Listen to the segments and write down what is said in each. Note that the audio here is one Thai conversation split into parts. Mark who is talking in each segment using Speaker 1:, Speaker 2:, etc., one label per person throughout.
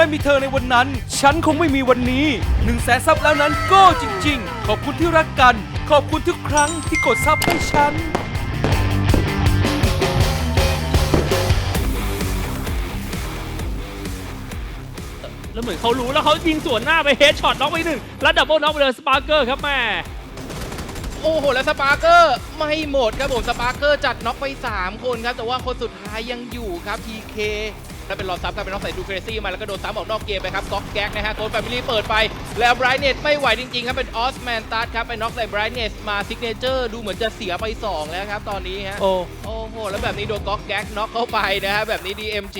Speaker 1: ไม่มีเธอในวันนั้น ฉันคงไม่มีวันนี้หนึ่งแสนซับแล้วนั้นก็จริง ๆ ขอบคุณที่รักกัน ขอบคุณทุกครั้งที่กดซับให้ฉัน
Speaker 2: แล้วเหมือนเขารู้แล้วเขายิงสวนหน้าไปเฮดช็อตน็อกไปหนึ่งแล้วดับเบิลน็อกไปเลยสปาร์เกอร์ครับแม่
Speaker 3: โอ้โห แล้วสปาร์เกอร์ไม่หมดครับผมสปาร์เกอร์จัดน็อกไป 3 คนครับ แต่ว่าคนสุดท้ายยังอยู่ครับ TK แล้วเป็นรอซับครับเป็นน้องใส่ดูเครซี่มาแล้วก็โดนซ้ำออกนอกเกมไปครับก๊อกแก๊กนะฮะโกลแฟมิลี่เปิดไป แล้วไบรท์เนสไม่ไหวจริงๆครับเป็นออสแมนตัสครับไปน็อกใส่ไบรท์เนสมาซิกเนเจอร์ดูเหมือนจะเสียไป 2 แล้วครับตอนนี้ฮะ
Speaker 2: โอ้
Speaker 3: โอ้โหแล้วแบบนี้โดนก๊อกแก๊กน็อกเข้าไปนะฮะแบบนี้ DMG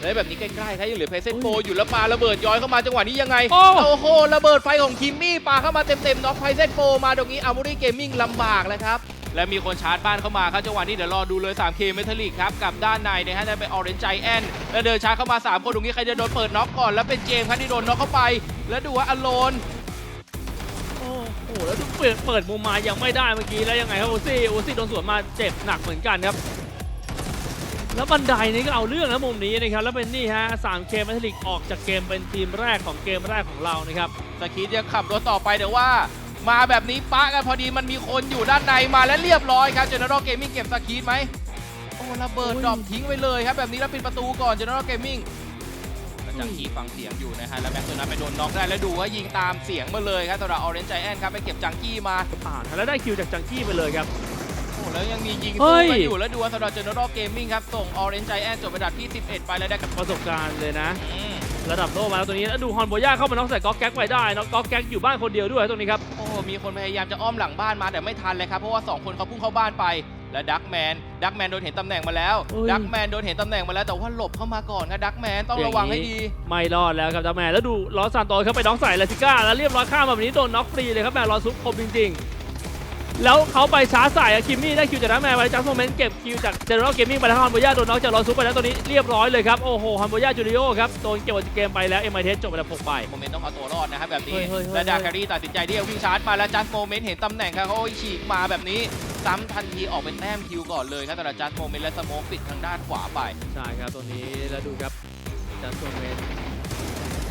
Speaker 3: แล้วแบบนี้ใกล้ๆถ้ายังเหลือเพเซนโปอยู่แล้วปาระเบิดย้อยเข้ามาจังหวะนี้ยังไง
Speaker 2: โอ้
Speaker 3: โอ้โหระเบิดไฟของคิมมี่ปาเข้ามาเต็มๆน็อกไพเซนโปมาตรงนี้อาร์มูรี่เกมมิ่งลำบากแล้วครับ และมีคนชาร์จบ้านเข้ามาครับจังหวะนี้เดี๋ยวรอดูเลย 3K เมทัลลิกครับกับด้านในนะฮะได้เป็นออเรนจ์ไจแอนแล้วเดินชาร์จเข้ามา 3 คนตรงนี้ใครจะโดนเปิดน็อกก่อนแล้วเป็นเจมส์ครับที่โดนน็อกเข้าไป แล้วดูว่าอโลน
Speaker 2: โอ้โหแล้วดูเปิดเปิดมุมมายังไม่ได้เมื่อกี้แล้วยังไงครับโอซี่โอซี่โดนสวนมาเจ็บหนักเหมือนกันครับแล้วบันไดนี่ก็เอาเรื่องนะมุมนี้นะครับแล้วเป็นนี่ฮะ3เกมแมทลิกออกจากเกมเป็นทีมแรกของเกมแรกของเรานะครับ
Speaker 3: สกีดยังขับรถต่อไปแต่ว่า มาแบบนี้ปะกันพอดีมันมีคนอยู่ด้านในมาและเรียบร้อยครับเจเนอเรลเกมมิ่งเก็บสกีดไหมโอ้ระเบิด
Speaker 2: โอ้ย
Speaker 3: ดรอปทิ้งไว้เลยครับแบบนี้แล้วปิดประตูก่อนเจเนอเรลเกมมิ่งจังกีฟังเสียงอยู่นะฮะแล้วแม็กซ์ตัวนั้นไปโดนน็อกได้แล้วดูว่ายิงตามเสียงมาเลยครับสำหรับออเรนจ์ไจแอนครับไปเก็บจังกี้มา
Speaker 2: ผ่านแล้วได้คิวจากจังกี้ไปเลยครับ
Speaker 3: โอ้แล้วยังมียิง
Speaker 2: เฮ้
Speaker 3: สู้
Speaker 2: ย
Speaker 3: กันอยู่แล้วดูว่าสำหรับเจเนอเรลเกมมิ่งครับส่งออเรนจ์ไจแอนจบอันดับที่ 11 ไปแล้วได้กับ
Speaker 2: ประสบการณ์เลยนะ
Speaker 3: อืม
Speaker 2: ระดับโลกมาแล้วตัวนี้แล้วดูฮอนโบย่าเข้ามาน็อกใส่ก๊อกแก๊กไปได้น็อกก๊อกแก๊กอยู่บ้านคนเดียวด้วยตรงนี้ครับ
Speaker 3: โอ้มีคนพยายามจะอ้อมหลังบ้านมาแต่ไม่ทันเลยครับเพราะว่าสองคนเขาพุ่งเข้าบ้านไปและดักแมนดักแมนโดนเห็นตำแหน่งมาแล้ว
Speaker 2: โอ้ย
Speaker 3: ดักแมนโดนเห็นตำแหน่งมาแล้วแต่ว่าหลบเข้ามาก่อนครับดักแมนต้องระวังให้ดี
Speaker 2: ไม่รอดแล้วครับจ้าแม่แล้วดูลอสซานโตสเข้าไปน็อกใส่ลาซิก้าแล้วเรียบร้อยข้ามมาแบบนี้โดนน็อกฟรีเลยครับแม่รอซุปคมจริงๆ แล้วเขาไปช้าใส่อะคิมมี่ได้คิวจากน้าแม่ไปจัสโมเมนต์เก็บคิวจากเจเนอเรลเกมมิ่งไปแล้วฮันโบย่าโดนน็อกจากรอซุปไปแล้วตัวนี้เรียบร้อยเลยครับ โอ้โหฮันโบย่าจูริโอครับโดนเก็บออกจากเกมไปแล้วเอ็มไอเทสจบไปแล้วหกใบ
Speaker 3: โมเมนต์ต้องเอาตัวรอดนะครับแบบนี้
Speaker 2: เฮ้ยเฮ้ยเฮ้ย
Speaker 3: และดาคารีตัดสินใจที่จะวิ่งชาร์จมาแล้วจัสโมเมนต์เห็นตำแหน่งครับเขาฉีกมาแบบนี้ซ้ำทันทีออกเป็นแต้มคิวก่อนเลยครับแต่ละจัสโมเมนต์และสโมกปิดทางด้านขวาไป
Speaker 2: ใช่ครับตัวนี้แล้วดูครับจัสโมเมนต์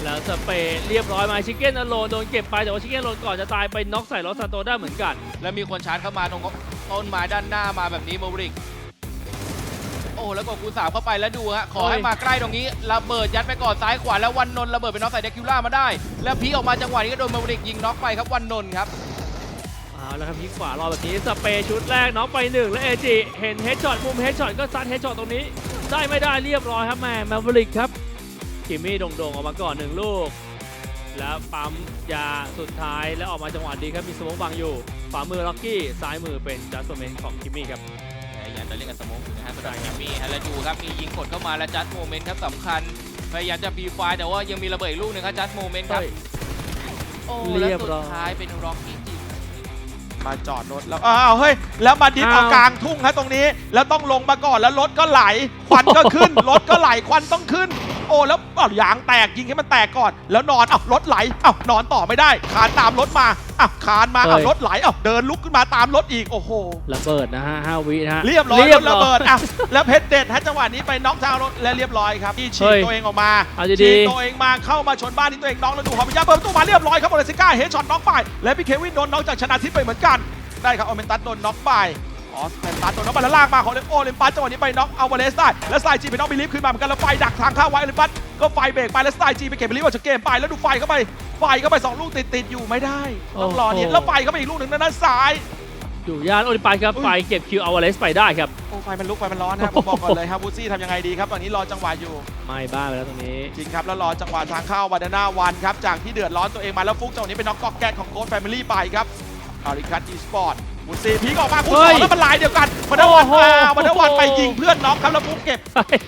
Speaker 2: แล้วสเปรย์เรียบร้อยมาชิคเก้นอโลนโดนเก็บไปแต่ว่าชิคเก้นอโลนก่อนจะตายไปน็อกใส่ลอสซานโตได้เหมือนกัน
Speaker 3: แล้วมีคนชาร์จเข้ามาตรงต้นไม้ด้านหน้ามาแบบนี้โมบริก โอ้แล้วกดคูณสามเข้าไปแล้วดูฮะขอให้มาใกล้ตรงนี้ระเบิดยัดไปก่อนซ้ายขวาแล้ววันนนท์ระเบิดไปน็อกใส่เดคิวล่ามาได้ แล้วพีออกมาจังหวะนี้ก็โดนโมบริกยิงน็อกไปครับวันนนท์ครับ
Speaker 2: เอาแล้วครับยิงขวารอแบบนี้สเปรย์ชุดแรกน็อกไปหนึ่งแล้วเอจิเห็นเฮดช็อตมุมเฮดช็อตก็ซัดเฮดช็อตตรงนี้ ได้ไม่ได้เรียบร้อยครับแม่แมวลิกครับคิมมี่โด่งๆออกมาก่อนหนึ่งลูก แล้วปั๊มยาสุดท้ายแล้วออกมาจังหวะดีครับมีสโมองบังอยู่ขวามือล็อกกี้ซ้ายมือเป็นจัสโมเมนต์ของคิมมี่ครับ
Speaker 3: พยายามจะเล่นกับสโมกอยู่นะฮะสำหรับยามีฮะแล้วดูครับมียิงกดเข้ามาแล้วจัดโมเมนต์ครับสำคัญพยายามจะปีไฟแต่ว่ายังมีระเบิดอีกลูกหนึงครับจัดโมเมนต์ครับ
Speaker 2: เฮ้ย
Speaker 3: โอ้
Speaker 2: เรี
Speaker 3: แล้ว
Speaker 2: ยบ
Speaker 3: สุด
Speaker 2: ร้อย
Speaker 3: ท้ายเป็นร็อกกี้จิ
Speaker 4: มาจอดรถแล้วอ้าวเฮ้ยแล้วมาดิฟ
Speaker 2: อ้าว
Speaker 4: เอากลางทุ่งฮะตรงนี้ แล้วต้องลงมาก่อนแล้วรถก็ไหลควันก็ขึ้นรถก็ไหลควันต้องขึ้น โอ้แล้วอ้าวยางแตกยิงให้มันแตกก่อน แล้วนอนอ้าวรถไหลอ้าวนอนต่อไม่ได้ คานตามรถมาอ้าวคานมาอ้าวรถไหลอ้าวเดินลุกขึ้นมาตามรถอีกโอ้โห
Speaker 2: ระเบิดนะฮะห้าวินะฮะ
Speaker 4: เรียบร้อย
Speaker 2: เรี
Speaker 4: ร
Speaker 2: ยบ
Speaker 4: ถ
Speaker 2: ร้
Speaker 4: ระ
Speaker 2: อย
Speaker 4: เบิดอะแล้วเพชรเด็ดฮะจังหวะนี้ไปน็อกทางรถและเรียบร้อยครับที่ฉี
Speaker 2: เฮ้
Speaker 4: ก
Speaker 2: ย
Speaker 4: ตัวเองออกมา
Speaker 2: เอาดีๆ
Speaker 4: ฉีกตัวเองมาเข้ามาชนบ้านที่ตัวเองน็อกแล้วดูฮอมยาเปิดประตูมาเรียบร้อยครับโอเลซิก้าเฮดช็อตน็อกไปและพี่เควินโดนน็อกจากชนะทิพย์ไปเหมือนกันได้ครับออเมนตัสโดนน็อกไป ออสเมนตัสโดนน็อกไปแล้วลากมาของโอลิมปัสจังหวะนี้ไปน็อกเอาวาเลสได้แล้วสไตล์จีไปน็อกบิลิฟขึ้นมาเหมือนกันแล้วไฟดักทางเข้าไว้โอลิมปัสก็ไฟเบรกไปแล้วสไตล์จีไปเก็บบิลิฟออกจากเกมไปแล้วดูไฟเข้าไปไฟเข้าไปสองลูกติดติดๆอยู่ไม่ได้ต้องรอเนี่ย
Speaker 2: โอ้โห
Speaker 4: แล้วไฟเข้าไปอีกลูกหนึ่งด้านซ้าย
Speaker 2: อยู่ย่านโอลิมปัสครับ
Speaker 4: อุ้ย
Speaker 2: ไฟเก็บคิวเอาวาเลสไปได้ครับ
Speaker 4: โอ้ไฟมันลุกไฟมันร้อนนะครับผมบอกก่อนเลยครับบูซี่ทำยังไงดีครับตอนนี้รอจังหวะอยู่
Speaker 2: ไม่บ้าไปแล้วตรงนี้
Speaker 4: จริงครับแล้วรอจังหวะทางเข้าบาดาน่าวันครับจากที่เดือดร้อนตัวเองมาแล้วฟุกจังหวะนี้เป็นน็อกก๊อกแก๊กของโค้ชแฟมิลี่ไปครับอาริคัตอีสปอร์ต บุซีพีกออกมาคู
Speaker 2: เฮ้
Speaker 4: สอยงแล้วมันลายเดียวกันบาดาวัน
Speaker 2: โอ้โห
Speaker 4: มาบาดาวันไปยิงเพื่อนน็อกครับแล้วฟุกเก็บ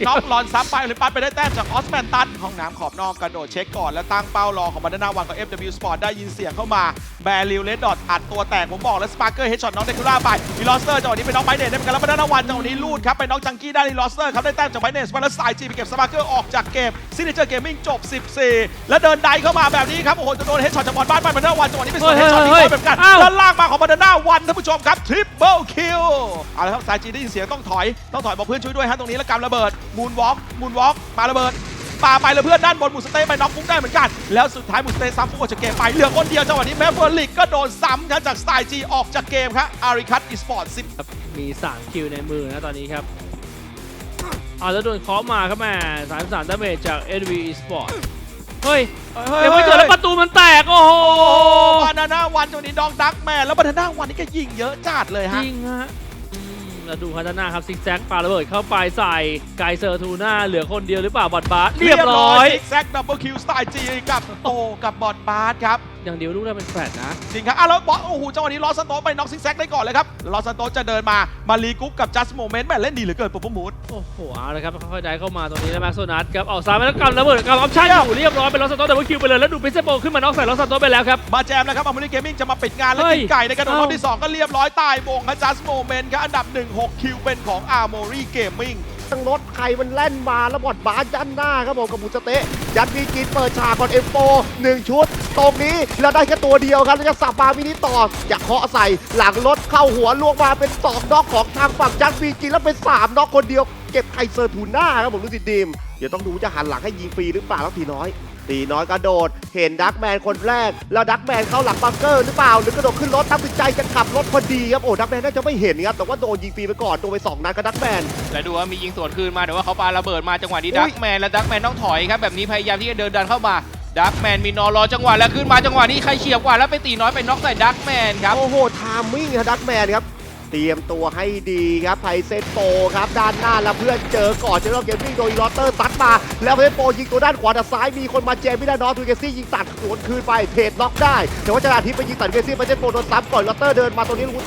Speaker 4: น็อกลอนซับไปเลยปัดไปได้แต้มจากออสแมนตันห้องน้ำขอบนอกกระโดดเช็คก่อนแล้วตั้งเป้ารอของบาดาน่าวันกับ FW Sport ได้ยินเสียงเข้ามาแบริลเลดดอทอัดตัวแตกผมบอกแล้วสปาร์เกอร์เฮดช็อตน้องเดคูล่าไปมีลอสเตอร์จังหวะนี้เป็นน้องไบเนตได้เหมือนกันแล้วบาดาน่าวันจังหวะนี้ลูดครับไปน้องจังกี้ได้ลีลอสเตอร์ครับได้แต้มจากไบเนสมาแล้วสายจีไปเก็บสปาร์เกอร์ออกจากเกมซินิเจอร์เกมมิ่งจบ 14 แล้วเดินไดเข้ามาแบบนี้ครับโอ้โหจะโดนเฮดช็อตจากบอลบ้านไปบาดาน่าวันจังหวะนี้เป็นส่วนเฮดช็อตที่
Speaker 2: เฮ้ย
Speaker 4: โดนแบบกัน
Speaker 2: อ้าว
Speaker 4: แล้วลากมาของบาดาน่าวันท่านผู้ชมครับทริปเปิลคิวเอาละครับสายจีได้ยินเสียงต้องถอยต้องถอยบอกเพื่อนช่วยด้วยฮะตรงนี้แล้วกำระเบิดมูนวอล์กมูนวอล์กมาระเบิดปาไปแล้วเพื่อนด้านบนมูสเต๊ะไปน็อกฟุกได้เหมือนกัน แล้วสุดท้ายมูสเต๊ะซ้ำฟุกออกจากเกมไปเหลือคนเดียวจังหวะนี้แมฟเวอร์ลิกก็โดนซ้ำนะจากสไตล์จีออกจากเกมครับอาริคัตอีสปอร์ต10
Speaker 2: ครับมี 3 คิวในมือนะตอนนี้ครับเอาแล้วโดนเคาะมาครับแม่33ดาเมจจาก NV Sport เฮ้ยยังไม่เกิดแล้วประตูมันแตก โอ้โห
Speaker 4: บานาน่าวันจังหวะนี้ดองดักแมนแล้วบานาน่าวันนี่ก็ยิงเยอะจัดเลยฮะ
Speaker 2: จริงฮะอืมแล้วดูฮัตนาครับซิกแซกปาระเบิดเข้าไปใส่ไกเซอร์ทูน่าเหลือคนเดียวหรือเปล่าบอดบาสเรียบร้อย
Speaker 4: ซิกแซกดับเบิลคิวสไตล์จีกับโตกับบอดบาสครับ
Speaker 2: อย่างเดียวลูกได้เป็นแฟลตนะ
Speaker 4: จริงครับอะแล้วบอสโอ้โหจังหวะนี้ลอสซันโตสไปน็อกซิกแซกได้ก่อนเลยครับลอสซันโตสจะเดินมามารีกุ๊กกับจัสโมเมนต์แม่เล่นดีเหลือเกินปุ๊บปุ๊บมูด
Speaker 2: โอ้โหเอาละครับค่อยๆได้เข้ามาตรงนี้แล้วแม็กโซนัทครับออกซ้ายไปแล้วกำระเบิดกำออปชั่นอยู่เรียบร้อยเป็นลอสซานโตแต่ว่าคิวไปเลยแล้วดูพิเซโปขึ้นมาน็อกใส่ลอสซานโตไปแล้วครับ
Speaker 4: มาแจมนะครับอามูรี่เกมมิ่งจะมาปิดงานแล้ว
Speaker 2: เฮ้ย
Speaker 4: กินไก่ในกระโดดรอบ
Speaker 2: เอ้า
Speaker 4: ที่ 2 ก็เรียบร้อยตายวงครับจัสโมเมนต์ครับอันดับ1 6คิวเป็นของอาร์โมรี่เกมมิ่ง
Speaker 5: ตั้งรถใครมันแล่นมาแล้วบอดบาสยันหน้าครับผมกับหมูสะเต๊ะ ยัดมีกินเปิดฉากก่อนเอ็มโฟหนึ่งชุด ตรงนี้แล้วได้แค่ตัวเดียวครับแล้วจะสับมามินิต่ออยากเคาะใส่หลังรถเข้าหัวลวงมาเป็นสองน็อกของทางฝั่งยัดมีกินแล้วเป็นสามน็อกคนเดียว เก็บไคเซอร์ทูน่าครับผมรู้สิดีมเดี๋ยวต้องดูจะหันหลังให้ยิงฟรีหรือเปล่าแล้วทีน้อย ตีน้อยกระโดด เห็นดักแมนคนแรก แล้วดักแมนเข้าหลังบังเกอร์หรือเปล่า หรือกระโดดขึ้นรถตัดสินใจจะขับรถพอดีครับ โอ้ดักแมนน่าจะไม่เห็นครับ แต่ว่าโดนยิงฟรีไปก่อน โดนไปสองนัดกับดักแมน
Speaker 3: และดูว่ามียิงสวนคืนมาแต่ว่าเขาปาระเบิดมาจังหวะนี้
Speaker 5: อุ๊
Speaker 3: ดั
Speaker 5: ย
Speaker 3: กแมนและดักแมนต้องถอยครับแบบนี้พยายามที่จะเดินดันเข้ามาดักแมนมีนอรอจังหวะแล้วขึ้นมาจังหวะนี้ใครเฉียบกว่าแล้วไปตีน้อยไปน็อกใส่ดักแมนครับ
Speaker 5: โอ้โหทามมิ่งครับดักแมนครับ เตรียมตัวให้ดีครับไพเซตโปครับด้านหน้าแล้วเพื่อนเจอก่อนเจอร์เกมมิ่งโดยลอตเตอร์ซัดมา แล้วไพเซตโปยิงตัวด้านขวาแต่ซ้ายมีคนมาเจมไม่ได้นอทูเกซี่ยิงตัดสวนคืนไปเทรดล็อกได้ แต่ว่าชนาทิพย์ไปยิงตัดเกซี่ไพเซตโปโดนซ้ำก่อนลอตเตอร์เดินมาตรงนี้วุฒ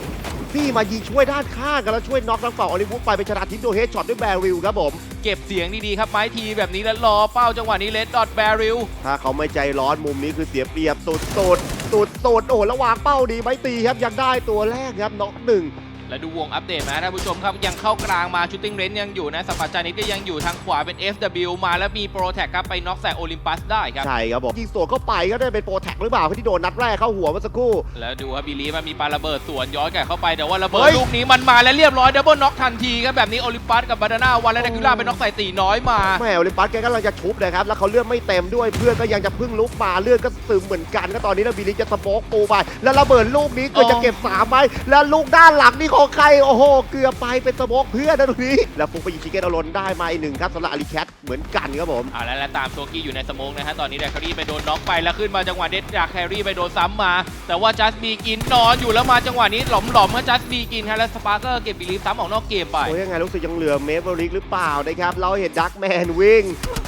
Speaker 5: พี่มายิงช่วยด้านข้างกันแล้วช่วยน็อกทางฝั่งออลิวูดไปเป็นชนะทิพย์โดนเฮดช็อตด้วยแบริลครับผม
Speaker 3: เก็บเสียงดีๆครับไม้ทีแบบนี้แล้วรอเป้าจังหวะนี้เลดดอทแบริล
Speaker 5: ถ้าเขาไม่ใจร้อนมุมนี้คือเสียเปรียบสุดสุดสุดสุดๆโอ้โหแล้ววางเป้าดีไหม่ตีครับยังได้ตัวแรกครับน็อกหนึ่ง
Speaker 3: และดูวงอัปเดตนะท่านผู้ชมครับ ยังเข้ากลางมาชูตติ้งเรนยังอยู่นะสัปปะจานิดก็ยังอยู่ทางขวาเป็น FW มาแล้วมีโปรแท็กครับไปน็อกใส่โอลิมปัสได้ครับ
Speaker 5: ใช่ครับผมยิงสวนเข้าไปก็ได้เป็นโปรแท็กหรือเปล่าที่โดนนัดแรกเข้าหัวเมื่อสักครู่
Speaker 3: แล้วดูครับบิลีมันมีปาระเบิดสวนย้อนกลับเข้าไปแต่ว่าระเบิด
Speaker 5: เฮ้ย
Speaker 3: ลูกนี้มันมาแล้วเรียบร้อยดับเบิลน็อกทันทีครับแบบนี้โอลิมปัสกับบานาน่าวันและดักคิล่าไปน็อกใส่ตีน้อยมา
Speaker 5: แม่โอลิมปัสแกกำลังจะชุบเลยครับแล้วเขาเลือดไม่เต็มด้วยเพื่อนก็ยังจะพึ่งลุกมาเลือดก็ซึมเหมือนกันก็ตอนนี้แล้วบิลลิจะสโมกปูไป แล้วระเบิดลูกนี้เกิดจะเก็บสามไหมแล้วลูกด้านหลังนี่ของใครโอ้โห เกือบไปเป็นสโมกเพื่อนนะตรงนี้ แล้วฟุกไปยิงชิเกตอลนได้มาอีกหนึ่งครับสำหรับอาริแคทเหมือนกันครับผม
Speaker 3: อ่าแล้วแล้วตามตัวกี้อยู่ในสโมองนะฮะตอนนี้แดคแครี่ไปโดนน็อกไปแล้วขึ้นมาจังหวะเด็ดจากแครี่ไปโดนซ้ำมา แต่ว่าจัสบีกินนอนอยู่แล้วมาจังหวะนี้หลอมหลอมๆให้จัสบีกินฮะแล้วสปาร์เกอร์เก็บบิลีฟซ้ำออกนอกเกมไป
Speaker 5: โอ้ยยังไงรู้สึกยังเหลือเมเบริกหรือเปล่านะครับเราเห็นดักแมนวิ่ง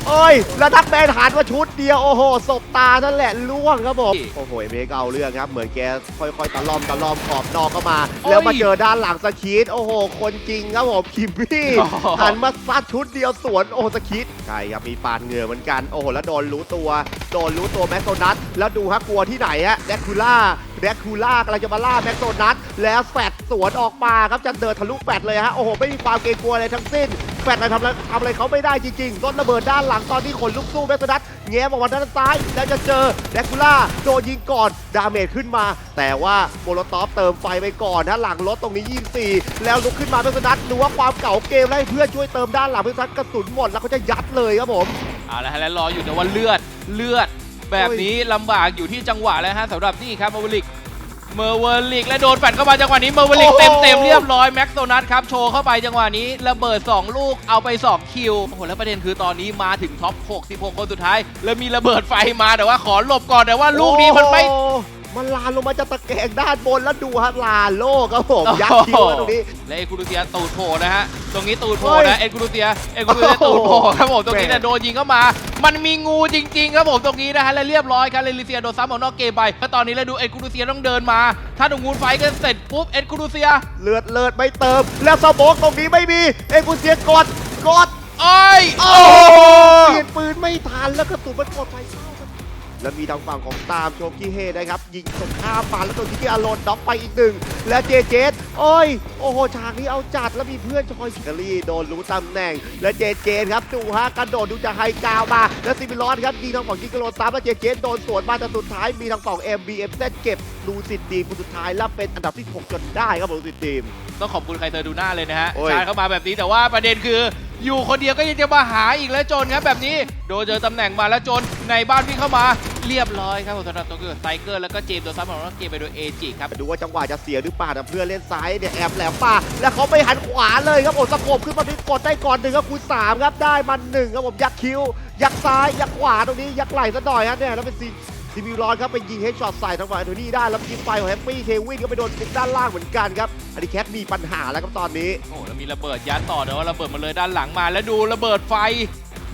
Speaker 5: โอ้ยแล้วดักแมนหันมาชุดเดียว โอ้โหศพตานั่นแหละล่วงครับผม โอ้โหเมกเอาเรื่องครับ เหมือนแกค่อยๆตะล่อมตะล่อมขอบนอกเข้ามา
Speaker 3: โอ้ย
Speaker 5: แล้วมาเจอด้านหลังสคีดโอ้โห คนจริงครับผมคิมมี่
Speaker 3: โอ้โห
Speaker 5: หันมาซัดชุดเดียวสวนโอ้โหสคีดใช่ครับมีปานเหงื่อเหมือนกัน โอ้โหแล้วโดนรู้ตัวโดนรู้ตัวแม็กโซนัทแล้วดูฮะกลัวที่ไหนฮะแดกคูล่าแดกคูล่ากำลังจะมาล่าแม็กโซนัทแล้วแฟดสวนออกมาครับจะเดินทะลุแฟดเลยฮะโอ้โหไม่มีความเกรงกลัวอะไรทั้งสิ้น แฟดอะไรทำอะไรทำอะไรเขาไม่ได้จริงๆรถระเบิดด้านหลังตอนนี้ขนลุกสู้แม็กโซนัทแง้มออกมาด้านซ้าย แล้วจะเจอแดกคูล่าโดนยิงก่อน ดาเมจขึ้นมา แต่ว่าโมโลตอฟเติมไฟไปก่อนนะหลังรถตรงนี้ยิงสี่แล้วลุกขึ้นมาแม็กโซนัทดูว่าความเก่าเกมแล้เพื่อช่วยเติมด้านหลังแม็กโซนัทกระสุนหมดแล้วเขาจะยัดเลยครับผม
Speaker 3: เอาละฮะแล้วรออยู่แต่ว่าเลือดเลือด แบบนี้ลำบากอยู่ที่จังหวะแล้วฮะสำหรับนี่ครับมอร์วลิก เมอร์วลิกและโดนแฟนเข้ามาจังหวะนี้เมอร์วลิก
Speaker 5: โอ้โห
Speaker 3: เต็มเต็มๆเรียบร้อยแม็กโซนัทครับโชว์เข้าไปจังหวะนี้ระเบิด 2 ลูกเอาไป 2 คิวโอ้โหแล้วประเด็นคือตอนนี้มาถึงท็อป 66 คนสุดท้าย แล้วมีระเบิดไฟมาแต่ว่าขอหลบก่อนแต่ว่าลูกนี้มันไม่
Speaker 5: โอ้โห มันลานลงมาจากตะแกรงด้านบนแล้วดูฮะลานโลกครับผมยัดคิวแล้วตรงนี้
Speaker 3: และเอ็กซ์คูรูเซียตูดโผล่นะฮะตรงนี้ตูดโผล่
Speaker 5: เฮ้ย
Speaker 3: นะเอ็กซ์คูรูเซียเอ็กซ์คูรูเซียตูดโผล่ครับผมตรงนี้เนี่ยโดนยิงเข้ามา มันมีงูจริงๆครับผมตรงนี้นะฮะและเรียบร้อยครับเลลิเซียโดนซ้ำออกนอกเกมไปแล้วตอนนี้เราดูเอ็กซ์คูรูเซียต้องเดินมา ถ้าตรงงูนไฟกันเสร็จปุ๊บเอ็กซ์คูรูเซีย
Speaker 5: เลือดเลือดไม่เติม แล้วสโมกตรงนี้ไม่มีเอ็กซ์กุเซียกดกด
Speaker 3: โอ้ย
Speaker 5: โอ้เปลี่ยนปืนไม่ทันแล้วกระสุนมันกดไฟเข้าครับ แล้วมีทางฝั่งของตามโชกี้เฮนะครับ ยิงตรงข้ามมาแล้วตัวที่อารอนด็อกไปอีกหนึ่ง แล้วเจเจสโอ้ย โอ้โห ฉากนี้เอาจัดแล้วมีเพื่อนจอยชิคารีโดนรู้ตำแหน่ง และเจเจสครับดูฮะกระโดดดูจะไฮกราวมา แล้วซิมิลอนครับยิงทางฝั่งกิกโลซ้ำแล้วเจเจสโดนสวนมาแต่สุดท้ายมีทางฝั่ง MBFZ เก็บดูสิทธิ์ดีคนสุดท้ายแล้วเป็นอันดับที่หกจนได้ครับผมสิทธิ์ทีม
Speaker 3: ต้องขอบคุณใครเธอดูหน้าเลยนะฮะ
Speaker 5: โอ้ย
Speaker 3: ชาร์จเข้ามาแบบนี้แต่ว่าประเด็นคือ อยู่คนเดียวก็ยังจะมาหาอีกแล้วโจนครับแบบนี้ โดนเจอตำแหน่งมาแล้วโจนในบ้านวิ่งเข้ามา เรียบร้อยครับผมสำหรับตัวเกิดไซเกอร์แล้วก็เจมส์โดนซ้ำของน้องเกมไปโดยเอจิครับ
Speaker 5: ดูว่าจังหวะจะเสียหรือเปล่าแต่เพื่อนเล่นซ้ายเนี่ยแอบแหลมป่าแล้วเขาไปหันขวาเลยครับโอ้สะกบขึ้นมาที่กดได้ก่อนหนึ่งครับคูณสามครับได้มันหนึ่งครับผมยักคิ้ว ยักซ้าย ยักขวาตรงนี้ยักไหล่ซะหน่อยฮะเนี่ยแล้วเป็นซีซีมิวรอนครับไปยิงเฮดช็อตใส่ทางฝั่งแอนโทนี่ได้แล้วยิงไฟของแฮปปี้เควินก็ไปโดนฟุกด้านล่างเหมือนกันครับอันนี้แคทมีปัญหาแล้วครับตอนนี้
Speaker 3: โอ้โหแล้วมีระเบิดยัดต่อแต่ว่าระเบิดมาเลยด้านหลังมาแล้วดูระเบิดไฟ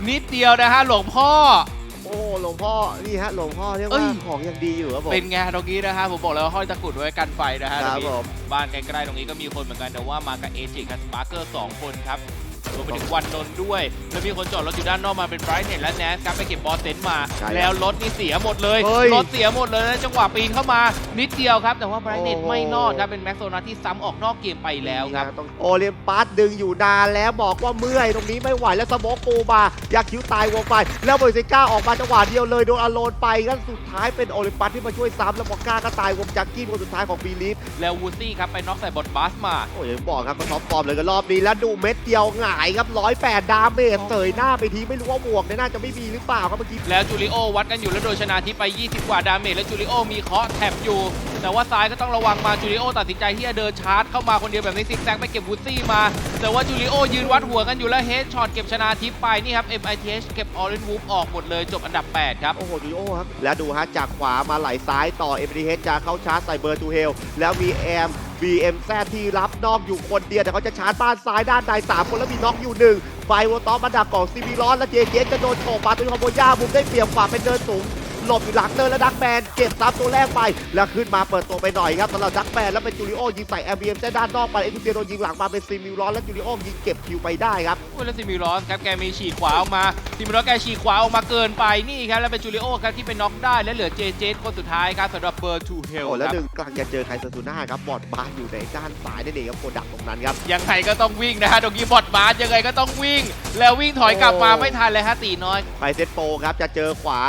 Speaker 3: นิดเดียวนะฮะหลวงพ่อ
Speaker 5: โอ้หลวงพ่อนี่ฮะหลวงพ่อเรียก
Speaker 3: เอ้
Speaker 5: ว่าย ของยังดีอยู่ครับผม
Speaker 3: เป็นไงตรงนี้นะฮะผมบอกแล้วว่าห้อยตะกรุดไว้กันไฟนะฮะ
Speaker 5: ค
Speaker 3: ตร
Speaker 5: รับ
Speaker 3: งนี้
Speaker 5: ผม
Speaker 3: บ้านใกล้ๆตรงนี้ก็มีคนเหมือนกันแต่ว่ามากับเอจิกับสปาร์เกอร์สองคนครับร วมไปถึงวันนนท์ด้วย แล้วมีคนจอดรถอยู่ด้านนอกมาเป็นไบรท์เน็ตและแนสครับไปเก็บบอสเซนต์มา
Speaker 5: ใช่ครับ
Speaker 3: แล้วรถนี่เสียหมดเลย
Speaker 5: เฮ้ย
Speaker 3: รถเสียหมดเลยแล้วจังหวะปีนเข้ามานิดเดียวครับ แต่ว่าไบรท์เน็ต
Speaker 5: โอ้โห
Speaker 3: ไม่รอดครับเป็นแม็กโซนัสที่ซ้ำออกนอกเกมไปแล้วครับ
Speaker 5: ต้องโอเลียมปัสดึงอยู่นานแล้วบอกว่าเมื่อยตรงนี้ไม่ไหวแล้วสโมกปูมาอยากคิ้วตายวงไป แล้วเบอร์ซิก้าออกมาจังหวะเดียวเลยโดนอโลนไปก็สุดท้ายเป็นโอลิมปัสที่มาช่วยซ้ำแล้วบอกก้าก็ตายวงจักกี้คนสุดท้ายของบีลีฟ
Speaker 3: แล้ววูซี่ครับไปน็อกใส่บอทบัสมา
Speaker 5: โอ้ยยังบอกครับก็ท็อปฟอร์มเลยกันรอบนี้แล้วดูเม็ดเดียวหงายครับร้อยแปดดาเมจเสยหน้าไปทีไม่รู้ว่าบวกเนี่ยน่าจะไม่มีหรือเปล่าครับเมื่อกี้
Speaker 3: แล้วจูริโอวัดกันอยู่แล้วโดยชนะทิพย์ไป 20 กว่าดาเมจแล้วจูริโอมีเคาะแท็บอยู่ แต่ว่าซ้ายก็ต้องระวังมาจูริโอตัดสินใจที่จะเดินชาร์จเข้ามาคนเดียวแบบนี้ซิกแซกไปเก็บวูซี่มา แต่ว่าจูริโอยืนวัดหัวกันอยู่แล้วเฮดช็อตเก็บชนะทิพย์ไปนี่ครับ MITH เก็บออเรนวูฟออกหมดเลยจบอันดับ 8 ครับ
Speaker 5: โอ้โหดูโอครับแล้วดูฮะจากขวามาไหลซ้ายต่อเอ็มดีเฮจะเข้าชาร์จใส่เบอร์ทูเฮลแล้วมีแอม BM แซที่รับนอกอยู่คนเดียว แต่เขาจะชาร์จบ้านซ้ายด้านในสามคนแล้วมีน็อกอยู่หนึ่งไฟวอลตอมาดักกล่องซีบีร้อนและเจเจจะโดนโฉบมาตัวคอมโบย่าบุมได้เปรียบกว่าเป็นเดินสูง หลบอยู่หลังเนินแล้วดักแมนเก็บซับตัวแรกไป แล้วขึ้นมาเปิดตัวไปหน่อยครับสำหรับดักแมนแล้วเป็นจูริโอยิงใส่แอมบีเอ็มด้านนอกไปเอ็กซ์เดียโดนยิงหลังมาเป็นซีมิวร้อนแล้วจูริโอยิงเก็บคิวไปได้ครับ
Speaker 3: โอ้ยแล้วซิมิรอสครับแกมีฉีกขวาออกมาซิมิรอสแกฉีกขวาออกมาเกินไปนี่ครับแล้วเป็นจูริโอครับที่เป็นน็อกได้และเหลือเจเจคนสุดท้ายครับสำหรับเบอร์ทูเฮล
Speaker 5: โอ้
Speaker 3: ค
Speaker 5: แล้ว
Speaker 3: รับ
Speaker 5: หนึ่งกำลังจะเจอไคเซอร์ซูน่าครับบอดบาสอยู่ในด้านซ้ายนั่นเองครับโกดักตรงนั้นครับ
Speaker 3: ยังไงก็ต้องวิ่งนะฮะตรงนี้บอดบาสยังไงก็ต้องวิ่ง แล้ววิ่งถอยกลับมา
Speaker 5: โอ้
Speaker 3: ไม่ทันเลยฮะตีน้อย
Speaker 5: ไปเซตโปรครับจะเจอขวา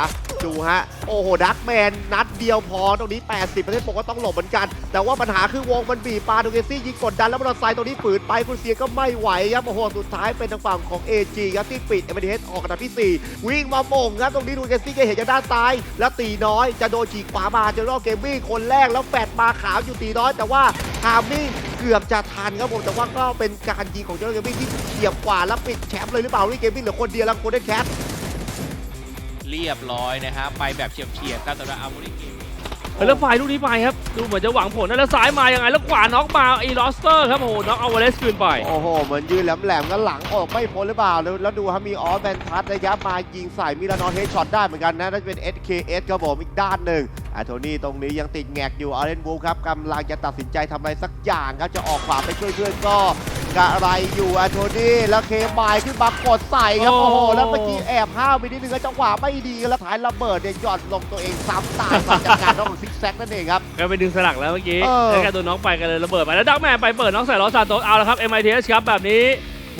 Speaker 5: ดูฮะ โอ้โห ดักแมน นัดเดียวพอตรงนี้ 80ประเทศปรก็ต้องหลบเหมือนกัน แต่ว่าปัญหาคือวงมันบีบปาดูเกซี่ยิงกดดันแล้วมอเตอร์ไซค์ตรงนี้ฝืนไปคุณเสียก็ไม่ไหวครับโอ้โหสุดท้ายเป็นทางฝั่งของ AG ครับที่ปิดเอ็มดีเอสออกอันดับที่ 4 วิ่งมาโมงครับตรงนี้ดูเกซี่ก็เห็นจากด้านซ้าย แล้วตีน้อยจะโดนฉีกขวามาเจอรอเกมมิ่คนแรกแล้วแฟดมาขาวอยู่ตีน้อย แต่ว่าฮามิ่งเกือบจะทันครับผมแต่ว่าก็เป็นการยิงของเจอร์เกมมิ่งที่เฉียบกว่าแล้วปิดแชมป์เลยหรือเปล่านี่เกมมิ่งเหลือคนเดียวแล้วโคเดนแคท
Speaker 3: เรียบร้อยนะฮะไปแบบเฉียบๆครับสำหรับอาร์มูริเกม
Speaker 2: แล้วฝ่ายลูกนี้ไปครับ ดูเหมือนจะหวังผลนะแล้วซ้ายมายังไง แล้วขวาน็อกมาอีลอสเตอร์ครับโอ้โหน็อกเอาวาเลสคืนไป
Speaker 5: โอ้โห เหมือนยืนแหลมๆกันหลังออกไม่พ้นหรือเปล่า แล้วแล้วดูครับมีออสแบนทัสนะครับมายิงใส่มิลานอนเฮดช็อตได้เหมือนกันนะนั่นจะเป็น SKS ครับผมอีกด้านหนึ่ง อาโทนี่ตรงนี้ยังติดแงกอยู่อาร์เรนบูครับกำลังจะตัดสินใจทำอะไรสักอย่างครับจะออกขวาไปช่วยเพื่อนก็กระไรอยู่อาโทนี่แล้วเคมายขึ้นมากดใส่ครับ
Speaker 2: โอ้
Speaker 5: โอ้โหแล้วเมื่อกี้แอบห้าวไปนิดนึงครับจังหวะไม่ดีแล้วท้ายระเบิดเนี่ยหย่อนลงตัวเองซ้ำตายสัจากการต้องซิกแซกนั่นเองครับ
Speaker 2: ก็ไปดึงสลักแล้วเมื่อกี้
Speaker 5: เออ
Speaker 2: แล้วแกโดนน็อกไปกันเลยระเบิดไปแล้วดักแมนไปเปิดน็อกใส่ลอสซานโตสเอาละครับ MITS ครับแบบนี้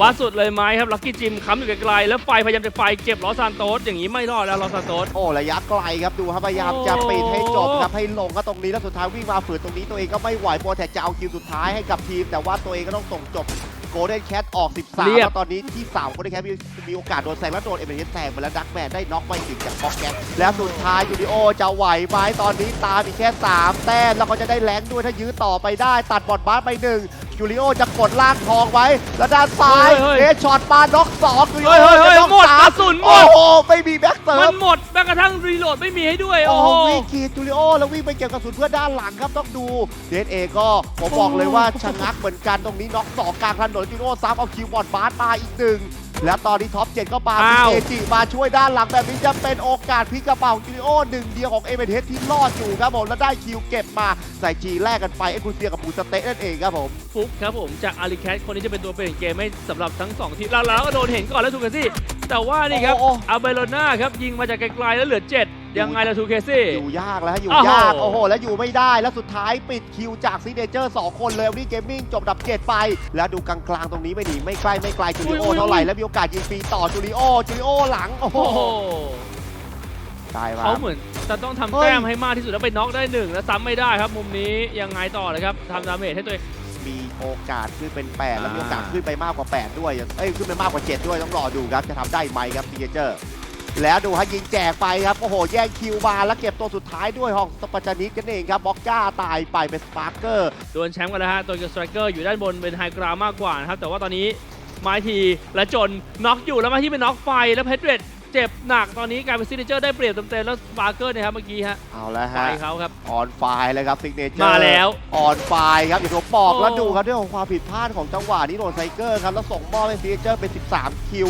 Speaker 2: วัดสุดเลยไหมครับลักกี้จิมค้ำอยู่ไกลๆแล้วไฟพยายามจะไฟเก็บลอสซานโตสอย่างนี้ไม่รอดแล้วลอสซานโตส
Speaker 5: โอ้ระยะไกลครับดูครับพยายามจะปิดให้จบครับให้ลงก็ตรงนี้แล้วสุดท้ายวิ่งมาฝืนตรงนี้ตัวเองก็ไม่ไหวโปรแทคจะเอาคิวสุดท้ายให้กับทีม แต่ว่าตัวเองก็ต้องส่งจบโกลเด้นแคทออก 13
Speaker 2: เรียบ
Speaker 5: แล้วตอนนี้ที่3โกลเด้นแคทมีมีโอกาสโดนแซงแล้วโดนเอ็มเอสแซงไปแล้วดักแมนได้น็อกไปถึงจากบ็อกแกนแล้วสุดท้ายยูดิโอจะไหวไหมตอนนี้ตามอีกแค่ 3 แต้มแล้วก็จะได้แรงด้วยถ้ายื้อต่อไปได้ ตัดบอลบาสไปหนึ่ง ยูริโอจะกดล่างทองไว้ แล้วด้านซ้าย
Speaker 2: เฮ้ย
Speaker 5: เฮดช็อตมาน็อกสองยูริ
Speaker 2: เฮ้ย
Speaker 5: โอ
Speaker 2: เฮ้ย
Speaker 5: จะน็อก
Speaker 2: หมด
Speaker 5: สากม
Speaker 2: ระสุนหม
Speaker 5: โอ้
Speaker 2: ด
Speaker 5: โหไม่มีแบ็คเติ
Speaker 2: มั
Speaker 5: ร์
Speaker 2: นหมดแม้กระทั่งรีโหลดไม่มีให้ด้วย
Speaker 5: โอ้
Speaker 2: โอ้
Speaker 5: โห
Speaker 2: โห
Speaker 5: วิ่งขีดจูริโอแล้ววิ่งไปเก็บกระสุนเพื่อด้านหลังครับต้องดูเดนเอก็ผมบอกเลยว่าชะงักเหมือนกันตรงนี้น็อกสองกลางถนนจูริโอซ้ำเอาคิวบอร์ดบาสมาอีกหนึ่ง แล้วตอนนี้ท็อปเจ็ดก็มา
Speaker 2: อ้าว
Speaker 5: เอจิมาช่วยด้านหลังแบบนี้จะเป็นโอกาสพลิกกระเป๋าจูริโอหนึ่งเดียวของเอเมเทสที่รอดอยู่ครับผมแล้วได้คิวเก็บมาใส่จีแลกกันไปเอ็กซ์คูเซียกับบูสเตะนั่นเองครับผม
Speaker 2: ฟุกครับผมจากอาริแคทคนนี้จะเป็นตัวเปลี่ยนเกมให้สำหรับทั้งสองทีมแล้วแล้วก็โดนเห็นก่อนแล้วทูเคซี่แต่ว่านี่ครับ
Speaker 5: โอ้โห
Speaker 2: อาเบโลนาครับยิงมาจากไกลๆแล้วเหลือ 7 ยังไงล่ะทูเคซี่
Speaker 5: อยู่ยากแล้วฮะอยู่
Speaker 2: โอ้โห
Speaker 5: ยากโอ้โห แล้วอยู่ไม่ได้แล้วสุดท้ายปิดคิวจากซีเนเจอร์ 2 คนเลยวันนี้เกมมิ่งจบดับเจ็ดไป แล้วดูกลางๆตรงนี้ไม่ดีไม่ใกล้ไม่ไกลจูริโอเท่าไหร่แล้วมีโอกาสยิงฟรีต่อจูริโอจูริโอหลัง โอ้โห
Speaker 2: โอ้โห
Speaker 5: ตายมา
Speaker 2: เขาเหมือนจะต้องทำ
Speaker 5: เฮ้ย
Speaker 2: แต้มให้มากที่สุดแล้วไปน็อกได้หนึ่งแล้วซ้ำไม่ได้ครับ มุมนี้ยังไงต่อเลยครับทำดาเมจให้ตัวเอง
Speaker 5: มีโอกาสขึ้นเป็น 8 แล้วมีโอกาส
Speaker 2: อ่า
Speaker 5: ขึ้นไปมากกว่า 8 ด้วยเอ้ยขึ้นไปมากกว่า 7 ด้วยต้องรอดูครับจะทำได้ไหมครับพีเจอร์ แล้วดูฮะยิงแจกไปครับ โอ้โห แย่งคิวมาแล้วเก็บตัวสุดท้ายด้วยห้องสปาจานิกกันเองครับบ็อกก้าตายไปเป็นสปาร์เกอร์
Speaker 2: โดนแชมป์กันแล้วฮะตัวกับสไตรเกอร์อยู่ด้านบนเป็นไฮกราวมากกว่านะครับ แต่ว่าตอนนี้ไม้ทีและจนน็อกอยู่แล้วไม้ที่เป็นน็อกไฟแล้วเพชรเรดเจ็บหนักตอนนี้กลายเป็นซิเนเจอร์ได้เปรียบเต็มๆแล้วสปาร์เกอร์เนี่ยครับเมื่อกี้ฮะ
Speaker 5: เอาแล้ว
Speaker 2: ไฟ
Speaker 5: ฮะ
Speaker 2: เขาครับ
Speaker 5: ออนไฟเลยครับซิกเนเจอร์
Speaker 2: มาแล้ว
Speaker 5: ออนไฟครับอย่างที่ผมบอก
Speaker 2: โอ้
Speaker 5: แล้วดูครับเรื่องของความผิดพลาดของจังหวะนี้โดนไซเกอร์ครับแล้วส่งมอบให้ซิกเนเจอร์เป็น 13 คิว